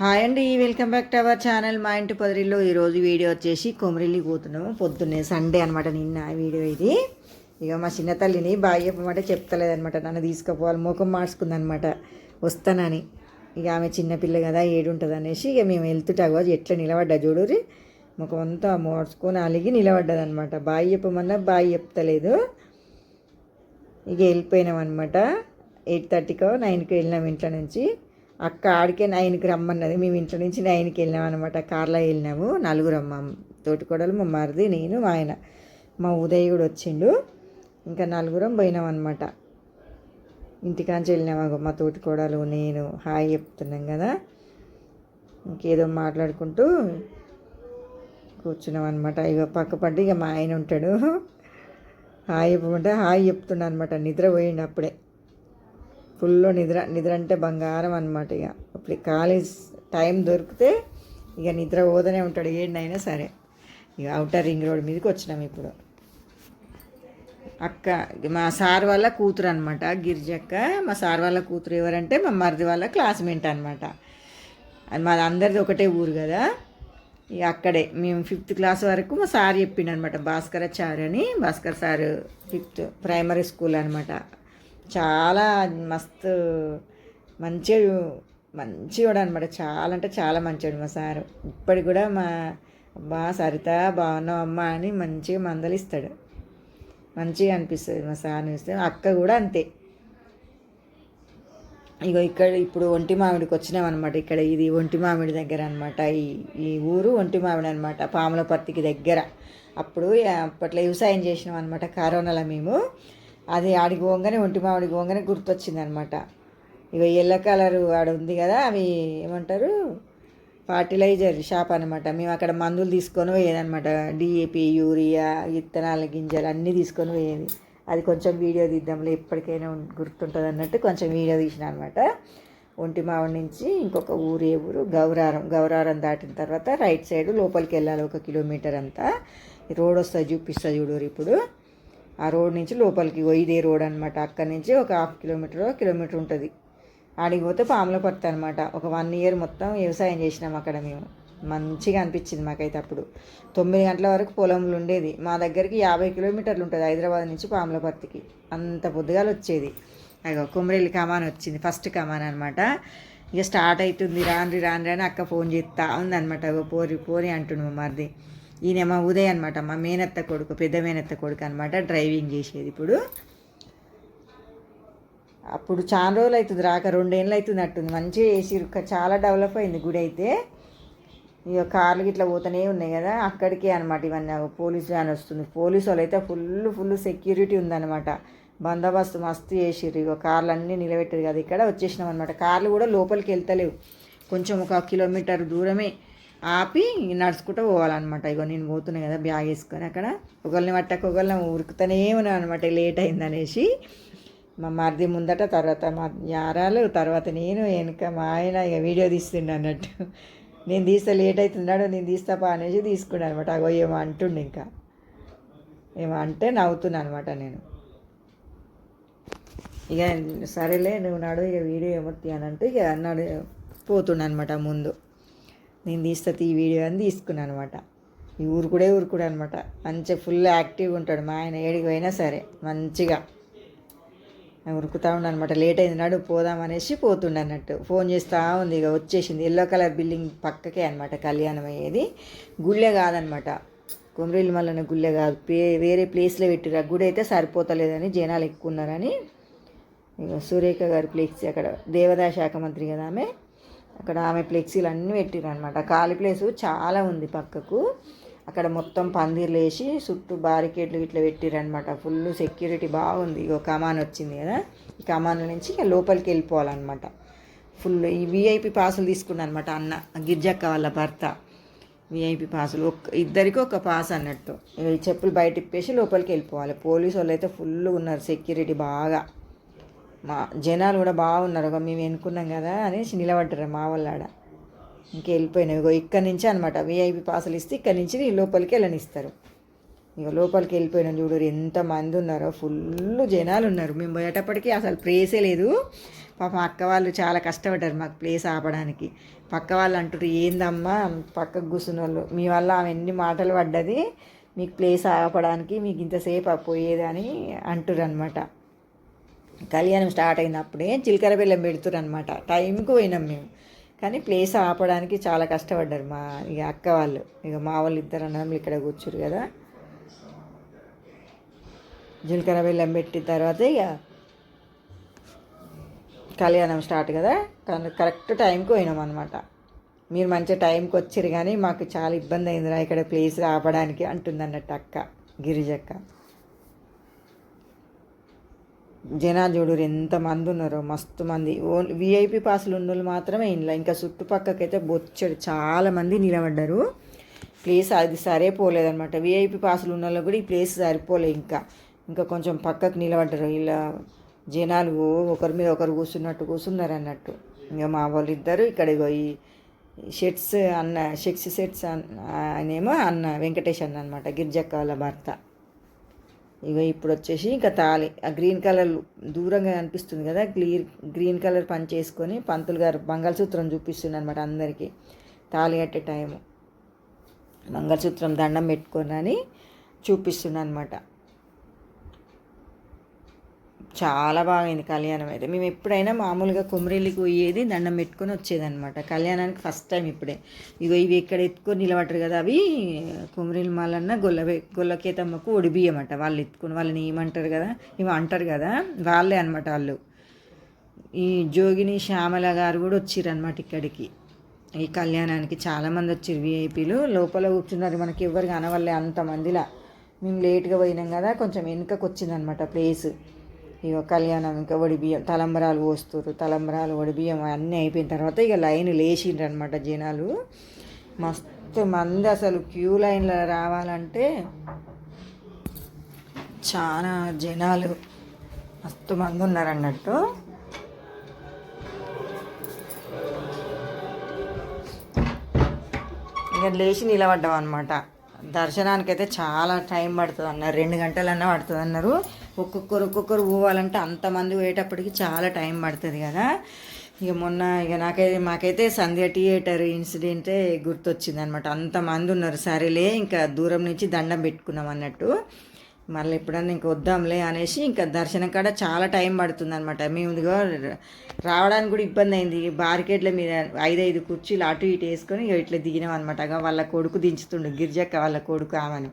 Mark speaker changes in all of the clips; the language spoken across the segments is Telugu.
Speaker 1: హాయ్ అండి welcome back to our channel మా ఇంటి పొదరిలో ఈరోజు వీడియో వచ్చేసి కొమరిల్లి పోతున్నాము పొద్దున్నే సండే అనమాట నిన్న వీడియో ఇది. ఇక మా చిన్న తల్లిని బాగా చెప్పమంటే చెప్తలేదనమాట నన్ను తీసుకుపోవాలి ముఖం మార్చుకుందనమాట వస్తానని. ఇక ఆమె చిన్నపిల్ల కదా ఏడుంటుంది అనేసి ఇక మేము వెళ్తుంటాగో ఎట్లా నిలబడ్డా చూడురి ముఖం అంతా మార్చుకొని అలిగి నిలబడ్డదనమాట బాగా చెప్పమన్నా బాగా చెప్తలేదు. ఇక వెళ్ళిపోయినాం అనమాట ఎయిట్ థర్టీకో నైన్కి వెళ్ళినాం ఇంట్లో నుంచి. అక్క ఆడికే నైన్కి రమ్మన్నది. మేము ఇంట్లో నుంచి నైన్కి వెళ్ళినాం అనమాట కార్లో వెళ్ళినాము. నలుగురు అమ్మ తోటికోడలు మా మరిది నేను మా ఆయన. మా ఉదయ్ కూడా వచ్చిండు. ఇంకా నలుగురం పోయినాం అనమాట ఇంటికాంచి వెళ్ళినాము మా తోటికోడలు నేను. హాయ్ చెప్తున్నాం కదా. ఇంకేదో మాట్లాడుకుంటూ కూర్చున్నాం అనమాట ఇక పక్క పట్టి ఇక మా ఆయన ఉంటాడు. హాయ్ చెప్పమంటే హాయ్ చెప్తున్నాను అనమాట నిద్ర పోయిండు అప్పుడే. ఫుల్ నిద్ర నిద్ర అంటే బంగారం అనమాట ఇక ఇప్పుడు కాలేజ్ టైం దొరికితే ఇక నిద్ర పోదనే ఉంటాడు ఏడైనా సరే. ఇక అవుటర్ రింగ్ రోడ్ మీదకి వచ్చినాం ఇప్పుడు. అక్క మా సార్ వాళ్ళ కూతురు అనమాట గిరిజక్క. మా సార్ వాళ్ళ కూతురు ఎవరంటే మా మరిది వాళ్ళ క్లాస్మేట్ అనమాట అది మాది అందరిది ఒకటే ఊరు కదా. ఇక అక్కడే మేము ఫిఫ్త్ క్లాస్ వరకు మా సార్ చెప్పిండు అనమాట భాస్కరాచార్య అని. Bhaskar sir fifth primary school అనమాట చాలా మస్తు మంచిగా మంచివాడు అనమాట చాలా అంటే చాలా మంచివాడు మా సారు. ఇప్పటికి కూడా మా బా సరిత బాగున్నావు అమ్మ అని మంచిగా మందలిస్తాడు. మంచిగా అనిపిస్తుంది మా సార్ని చూస్తే. అక్క కూడా అంతే. ఇగో ఇక్కడ ఇప్పుడు ఒంటి మామిడికి వచ్చినాం అనమాట ఇక్కడ ఇది ఒంటి మామిడి దగ్గర అనమాట ఈ ఈ ఊరు ఒంటి మామిడి అనమాట పాములపర్తికి దగ్గర. అప్పుడు అప్పట్లో వ్యవసాయం చేసినాం అనమాట కరోనాలో మేము. అది ఆడికి పోగానే ఒంటి మామిడికి పోగానే గుర్తొచ్చింది అనమాట ఇక ఎల్లో కలర్ ఆడ ఉంది కదా అవి ఏమంటారు? ఫర్టిలైజర్ షాప్ అనమాట. మేము అక్కడ మందులు తీసుకొని పోయేదనమాట. డిఏపి యూరియా విత్తనాల గింజలు అన్నీ తీసుకొని పోయేది. అది కొంచెం వీడియో తీద్దాంలే ఎప్పటికైనా గుర్తుంటుంది అన్నట్టు కొంచెం వీడియో తీసిన అనమాట ఒంటి మావిడి నుంచి ఇంకొక ఊరు ఏ ఊరు? గౌరారం. గౌరారం దాటిన తర్వాత రైట్ సైడ్ లోపలికి వెళ్ళాలి ఒక కిలోమీటర్ అంతా. రోడ్ వస్తుంది చూపిస్తుంది చూడరు ఇప్పుడు. ఆ రోడ్ నుంచి లోపలికి ఇదే రోడ్ అనమాట అక్కడి నుంచి ఒక హాఫ్ కిలోమీటర్ కిలోమీటర్ ఉంటుంది. ఆడికి పోతే పాముల పడతా అనమాట ఒక వన్ ఇయర్ మొత్తం వ్యవసాయం చేసినాం అక్కడ మేము. మంచిగా అనిపించింది మాకైతే అప్పుడు. తొమ్మిది గంటల వరకు పొలంలో ఉండేది. మా దగ్గరికి యాభై కిలోమీటర్లు ఉంటుంది హైదరాబాద్ నుంచి పాములపర్తికి అంత పొద్దుగాల వచ్చేది. అగో కుమరెల్లి కమాన్ వచ్చింది ఫస్ట్ కమాన్ అనమాట ఇక స్టార్ట్ అవుతుంది రాన్రి రాన్రి అని అక్క ఫోన్ చేస్తా ఉందనమాట అగో పోరి పోరి అంటుండు మా మరిది. ఈయన మా ఉదయ్ అనమాట మా మేనత్త కొడుకు పెద్ద మేనత్త కొడుకు అనమాట డ్రైవింగ్ చేసేది ఇప్పుడు. అప్పుడు చాలా రోజులు అవుతుంది రాక రెండేళ్ళు అవుతుంది అట్టుంది. మంచిగా వేసి చాలా డెవలప్ అయింది గుడి అయితే. ఇక కార్లు గిట్లా పోతూనే ఉన్నాయి కదా అక్కడికే అనమాట ఇవన్నీ. పోలీస్ వ్యాన్ వస్తుంది. పోలీసు వాళ్ళు అయితే ఫుల్ ఫుల్ సెక్యూరిటీ ఉందన్నమాట. బందోబస్తు మస్తు చేసిర్రు. ఇక కార్లు అన్నీ నిలబెట్టారు కదా ఇక్కడ వచ్చేసినాం అనమాట కార్లు కూడా లోపలికి వెళ్తలేవు. కొంచెం ఒక కిలోమీటర్ దూరమే. ఆపి నడుచుకుంటూ పోవాలన్నమాట. ఇగో నేను పోతున్నాను కదా బ్యాగ్ వేసుకొని అక్కడ. ఒకరిని పట్టక ఒకరిని ఉరుకుతూనే ఉన్నాను అనమాట లేట్ అయిందనేసి. మా మరిది ముందట తర్వాత మా యారాలు తర్వాత నేను వెనుక మా ఆయన ఇక వీడియో తీస్తుండే అన్నట్టు. నేను తీస్తే లేట్ అవుతున్నాడు నేను తీస్తాపా అనేసి తీసుకున్నాను అనమాట అగో ఏమో అంటుండే ఇంకా. ఏమో అంటే నవ్వుతున్నా అనమాట నేను. ఇక సరేలే నువ్వు నాడు ఇక వీడియో ఏమో అంటే ఇక అన్నాడు పోతుండ అనమాట ముందు. నేను తీస్తా ఈ వీడియో అని తీసుకున్నాను అనమాట ఈ ఊరుకుడే ఊరుకుడు అనమాట మంచిగా ఫుల్ యాక్టివ్గా ఉంటాడు. మా ఆయన ఏడికి పోయినా సరే మంచిగా. ఉరుకుతూ అనమాట లేట్ అయింది నాడు పోదాం అనేసి పోతుండే అన్నట్టు. ఫోన్ చేస్తూ ఉంది. ఇక వచ్చేసింది. ఎల్లో కలర్ బిల్డింగ్ పక్కకే అనమాట కళ్యాణం అయ్యేది. గుళ్ళే కాదనమాట కొమరీలు మల్లన్న గుళ్ళే కాదు. పే వేరే ప్లేస్లో పెట్టిరా గుడి అయితే సరిపోతలేదని జనాలు ఎక్కువ ఉన్నారని. ఇక సురేఖ గారి ప్లేస్ అక్కడ దేవదా శాఖ మంత్రి కదా ఆమె. అక్కడ ఆమె ఫ్లెక్సీలు అన్నీ పెట్టిరు అనమాట ఖాళీ ప్లేసు చాలా ఉంది పక్కకు. అక్కడ మొత్తం పందిర్లు వేసి చుట్టూ బారికేడ్లు ఇట్లా పెట్టిరనమాట ఫుల్ సెక్యూరిటీ బాగుంది. ఇక కమాన్ వచ్చింది కదా. ఈ కమాన్ నుంచి ఇక లోపలికి వెళ్ళిపోవాలన్నమాట. ఫుల్ ఈ విఐపి పాసులు తీసుకున్నా అనమాట అన్న గిర్జక్క వాళ్ళ భర్త. విఐపి పాసులు. ఒక్క ఇద్దరికి ఒక పాస్ అన్నట్టు. ఈ చెప్పులు బయట ఇప్పేసి లోపలికి వెళ్ళిపోవాలి. పోలీసు వాళ్ళు అయితే ఫుల్ ఉన్నారు. సెక్యూరిటీ బాగా. మా జనాలు కూడా బాగున్నారు. ఒక మేము ఎన్నుకున్నాం కదా అనేసి నిలబడ్డారు మా వాళ్ళ ఇంకా వెళ్ళిపోయినాయి ఇగో ఇక్కడి నుంచి అనమాట విఐపి పాసులు ఇస్తే ఇక్కడి నుంచి లోపలికి వెళ్ళనిస్తారు. ఇక లోపలికి వెళ్ళిపోయినాం చూడరు ఎంతమంది ఉన్నారో. ఫుల్ జనాలు ఉన్నారు. మేము పోయేటప్పటికీ అసలు ప్లేసే లేదు. పాపం అక్క వాళ్ళు చాలా కష్టపడ్డారు మాకు ప్లేస్ ఆపడానికి. పక్క వాళ్ళు అంటారు ఏందమ్మా? పక్కకు కూర్చున్న వాళ్ళు మీ వల్ల ఆమె ఎన్ని మాటలు పడ్డది? మీకు ప్లేస్ ఆపడానికి మీకు ఇంతసేపు పోయేది అని అంటారు అనమాట కళ్యాణం స్టార్ట్ అయినప్పుడే జీలకర్ర బెల్లం పెడుతురు అనమాట టైంకి పోయినాం మేము. కానీ ప్లేస్ ఆపడానికి చాలా కష్టపడ్డారు మా ఇక అక్క వాళ్ళు. ఇక మా వాళ్ళు ఇద్దరు అన్నదమ్ములు ఇక్కడ కూర్చురు కదా. జీలకర్ర బెల్లం పెట్టిన తర్వాత ఇక కళ్యాణం స్టార్ట్ కదా. కానీ కరెక్ట్ టైంకి పోయినాం అనమాట మీరు మంచి టైంకి వచ్చారు కానీ మాకు చాలా ఇబ్బంది అయిందిరా ఇక్కడ ప్లేస్ ఆపడానికి అంటుంది అన్నట్టు అక్క గిరిజక్క. జనాలు చూడరు ఎంతమంది ఉన్నారో మస్తు మంది. ఓన్లీ విఐపి పాసులు ఉన్న వాళ్ళు మాత్రమే ఇంట్లో ఇంకా చుట్టుపక్కకైతే బొచ్చడు. చాలామంది నిలబడ్డారు. ప్లేస్ అది సరే పోలేదనమాట విఐపి పాసులు ఉన్న వాళ్ళు కూడా ఈ ప్లేస్ సరిపోలే ఇంకా. ఇంకా కొంచెం పక్కకు నిలబడ్డారు. ఇలా జనాలు ఒకరి మీద ఒకరు కూర్చున్నట్టు కూర్చున్నారు అన్నట్టు ఇంకా మా వాళ్ళు ఇద్దరు ఇక్కడ ఈ షెట్స్ అన్న షెక్స్ సెట్స్ ఆయనేమో అన్న వెంకటేష్ అన్న అనమాట గిరిజక్క వాళ్ళ భర్త. ఇక ఇప్పుడు వచ్చేసి ఇంకా తాళి ఆ గ్రీన్ కలర్ దూరంగా కనిపిస్తుంది కదా క్లియర్ గ్రీన్ కలర్ పని చేసుకొని పంతులు గారు మంగళసూత్రం చూపిస్తుంది అనమాట అందరికీ. తాళి కట్టే టైము. మంగళసూత్రం దండం పెట్టుకొని అని చూపిస్తుంది అనమాట చాలా బాగైంది కళ్యాణం అయితే. మేము ఎప్పుడైనా మామూలుగా కుమరెల్లికి పోయేది దండం పెట్టుకొని వచ్చేదనమాట కళ్యాణానికి ఫస్ట్ టైం ఇప్పుడే. ఇగో ఇవి ఇక్కడ ఎత్తుకొని నిలబడరు కదా అవి కుమరెల్లి మాలన్న గొల్ల గొల్లకేతమ్మకు ఒడిబియ్యమాట వాళ్ళు ఎత్తుకొని వాళ్ళని ఏమంటారు కదా ఇవి అంటారు కదా వాళ్ళే అనమాట వాళ్ళు. ఈ జోగిని శ్యామల గారు కూడా వచ్చిరనమాట ఇక్కడికి. ఈ కళ్యాణానికి చాలామంది వచ్చారు విఐపీలు లోపల కూర్చున్నారు మనకి ఎవరు కనవల్లే అంతమందిలా. మేము లేట్గా పోయినాం కదా కొంచెం వెనుకకు వచ్చిందనమాట ప్లేస్ ఇక కళ్యాణం ఇంకా వడి బియ్యం తలంబరాలు పోస్తారు తలంబరాలు వడి బియ్యం అన్నీ అయిపోయిన తర్వాత ఇక లైన్ లేచిండ్రు అనమాట జనాలు. మస్తు మంది అసలు క్యూ లైన్లో రావాలంటే చాలా జనాలు మస్తు మంది ఉన్నారు అన్నట్టు ఇక లేచి నిలబడ్డాం అనమాట దర్శనానికి అయితే చాలా టైం పడుతుంది అన్నారు రెండు గంటలన్నా పడుతుంది అన్నారు ఒక్కొక్కరు ఒక్కొక్కరు పోవాలంటే అంతమంది పోయేటప్పటికి చాలా టైం పడుతుంది కదా. ఇక మొన్న ఇక నాకైతే మాకైతే సంధ్య థియేటర్ ఇన్సిడెంటే గుర్తొచ్చింది అనమాట అంతమంది ఉన్నారు. సరేలే ఇంకా దూరం నుంచి దండం పెట్టుకున్నాం అన్నట్టు. మళ్ళీ ఎప్పుడన్నా ఇంక వద్దాంలే అనేసి ఇంకా దర్శనం కాడ చాలా టైం పడుతుంది అనమాట మేము రావడానికి కూడా ఇబ్బంది అయింది. బార్కెట్ల మీద ఐదు ఐదు కుర్చీలు అటు ఇటు వేసుకొని ఇక ఇట్లా దిగినాం అనమాట వాళ్ళ కొడుకు దించుతుండు. గిరిజక్క వాళ్ళ కొడుకు ఆమెను.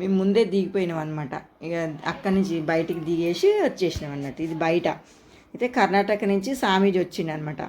Speaker 1: మేము ముందే దిగిపోయినాం అనమాట ఇక అక్కడి నుంచి బయటికి దిగేసి వచ్చేసినాం అన్నట్టు ఇది బయట. అయితే కర్ణాటక నుంచి స్వామీజీ వచ్చిండు అనమాట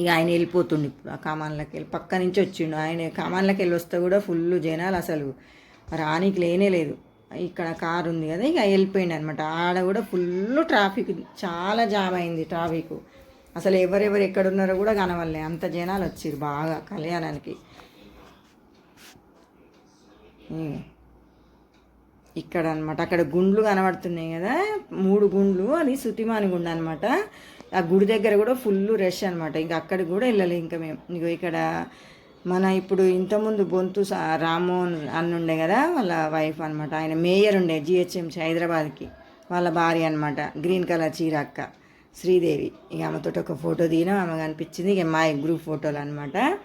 Speaker 1: ఇక ఆయన వెళ్ళిపోతుండు ఇప్పుడు ఆ కామాన్లకి వెళ్ళి. పక్క నుంచి వచ్చిండు. ఆయన కామాన్లోకి వెళ్ళి వస్తే కూడా ఫుల్ జనాలు అసలు రానికి లేనే లేదు. ఇక్కడ కారు ఉంది కదా ఇక వెళ్ళిపోయింది అనమాట ఆడ కూడా ఫుల్ ట్రాఫిక్ చాలా జామ్ అయింది ట్రాఫిక్ అసలు ఎవరెవరు ఎక్కడున్నారో కూడా కనవల్లే అంత జనాలు వచ్చారు బాగా కళ్యాణానికి. ఇక్కడ అనమాట అక్కడ గుండ్లు కనబడుతున్నాయి కదా. మూడు గుండ్లు అది సుతిమాని గుండు అనమాట. ఆ గుడి దగ్గర కూడా ఫుల్ రష్ అనమాట. ఇంకా అక్కడికి కూడా వెళ్ళాలి ఇంకా మేము. ఇగో ఇక్కడ మన ఇప్పుడు ఇంతకుముందు బొంతు రామ్మోహన్ అన్న ఉండే కదా వాళ్ళ వైఫ్ అనమాట. ఆయన మేయర్ ఉండే జిహెచ్ఎంసీ హైదరాబాద్కి. వాళ్ళ భార్య అనమాట. గ్రీన్ కలర్ చీర అక్క. శ్రీదేవి. ఇక ఆమెతో ఒక ఫోటో దిగినాం. ఆమె కనిపించింది. ఇక మా గ్రూప్ ఫోటోలు అనమాట.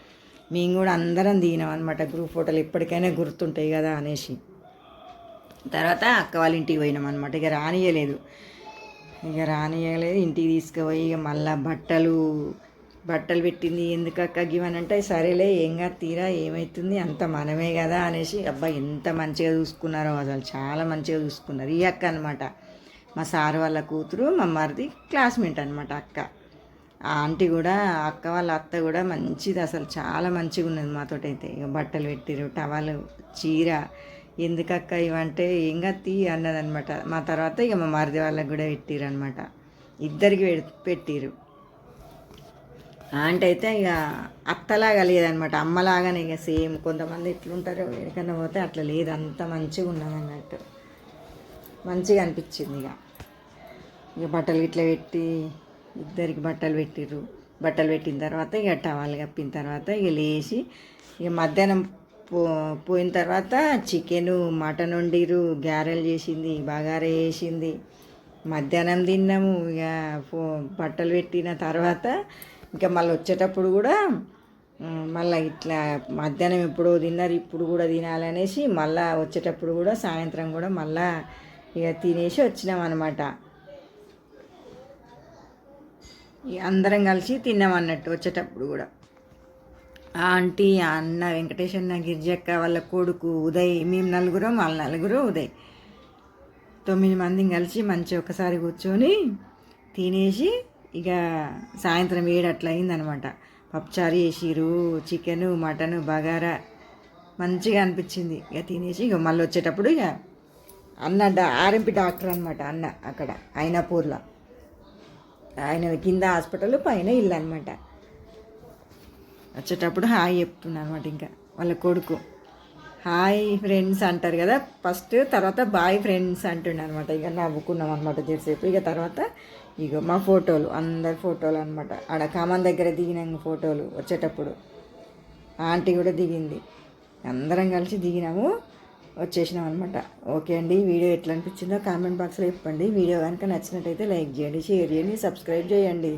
Speaker 1: మేము కూడా అందరం దిగినాం అనమాట గ్రూప్ ఫోటోలు ఎప్పటికైనా గుర్తుంటాయి కదా అనేసి. తర్వాత అక్క వాళ్ళ ఇంటికి పోయినాం అనమాట ఇక రానియలేదు. ఇక రానియలేదు. ఇంటికి తీసుకుపోయి ఇక మళ్ళీ బట్టలు బట్టలు పెట్టింది. ఎందుకు అక్క గివనంటే సరేలే ఏం కాదు తీరా ఏమవుతుంది అంత మనమే కదా అనేసి. అబ్బా ఎంత మంచిగా చూసుకున్నారో అసలు. చాలా మంచిగా చూసుకున్నారు. ఈ అక్క అనమాట మా సార్ వాళ్ళ కూతురు మా మరిది క్లాస్మేట్ అనమాట అక్క. ఆ ఆంటీ కూడా అక్క వాళ్ళ అత్త కూడా మంచిది అసలు చాలా మంచిగా ఉన్నది మాతోటైతే ఇక బట్టలు పెట్టిరు టవాలు చీర ఎందుకక్క ఇవంటే ఇంకా తీ అన్నదనమాట. మా తర్వాత ఇక మా మరిది వాళ్ళకి కూడా పెట్టిరు అనమాట ఇద్దరికి పెట్టిరు ఆంటీ అయితే ఇక అత్తలాగా లేదనమాట అమ్మలాగానే ఇక సేమ్. కొంతమంది ఎట్లుంటారో ఎక్కడికన్నా పోతే అట్లా లేదు అంత మంచిగా ఉన్నది అన్నట్టు మంచిగా అనిపించింది ఇక ఇక బట్టలు ఇట్లా పెట్టి ఇద్దరికి బట్టలు పెట్టిర్రు. బట్టలు పెట్టిన తర్వాత ఇక టవాలు కప్పిన తర్వాత ఇక లేచి ఇక మధ్యాహ్నం పో పోయిన తర్వాత చికెను మటన్ వండిరు గారెలు చేసింది బగారా వేసింది మధ్యాహ్నం తిన్నాము. ఇక ఫో బట్టలు పెట్టిన తర్వాత ఇంకా మళ్ళీ వచ్చేటప్పుడు కూడా మళ్ళీ ఇట్లా మధ్యాహ్నం ఎప్పుడో తిన్నారు ఇప్పుడు కూడా తినాలనేసి మళ్ళీ వచ్చేటప్పుడు కూడా సాయంత్రం కూడా మళ్ళీ ఇక తినేసి వచ్చినాం అనమాట అందరం కలిసి తిన్నాం అన్నట్టు వచ్చేటప్పుడు కూడా. ఆ ఆంటీ ఆ అన్న వెంకటేశన్న గిరిజక్క వాళ్ళ కొడుకు ఉదయ్ మేము నలుగురం వాళ్ళ నలుగురు ఉదయ్. తొమ్మిది మంది కలిసి మంచి ఒకసారి కూర్చొని తినేసి ఇక సాయంత్రం ఏడు అట్లా అయిందనమాట. పప్పుచారు చేసిరు చికెను మటను బగారా మంచిగా అనిపించింది. ఇక తినేసి ఇక మళ్ళీ వచ్చేటప్పుడు ఇక అన్న డా- ఆర్ఎంపీ డాక్టర్ అనమాట అన్న అక్కడ అయినాపూర్లో ఆయన కింద హాస్పిటల్ పైన ఇల్లు అనమాట వచ్చేటప్పుడు హాయ్ చెప్తున్నా అనమాట ఇంకా వాళ్ళ కొడుకు. హాయ్ ఫ్రెండ్స్ అంటారు కదా ఫస్ట్ తర్వాత బాయ్ ఫ్రెండ్స్ అంటుండే అనమాట ఇక నవ్వుకున్నాం అనమాట చేసేపు ఇక తర్వాత ఇక మా ఫోటోలు అందరి ఫోటోలు అనమాట ఆడ కామన్ దగ్గర దిగినాం ఫోటోలు వచ్చేటప్పుడు. ఆంటీ కూడా దిగింది. అందరం కలిసి దిగినాము. వచ్చేసినాం అనమాట ఓకే అండి వీడియో ఎట్లా అనిపించిందో కామెంట్ బాక్స్లో చెప్పండి. వీడియో కనుక నచ్చినట్టయితే లైక్ చేయండి షేర్ చేయండి సబ్స్క్రైబ్ చేయండి.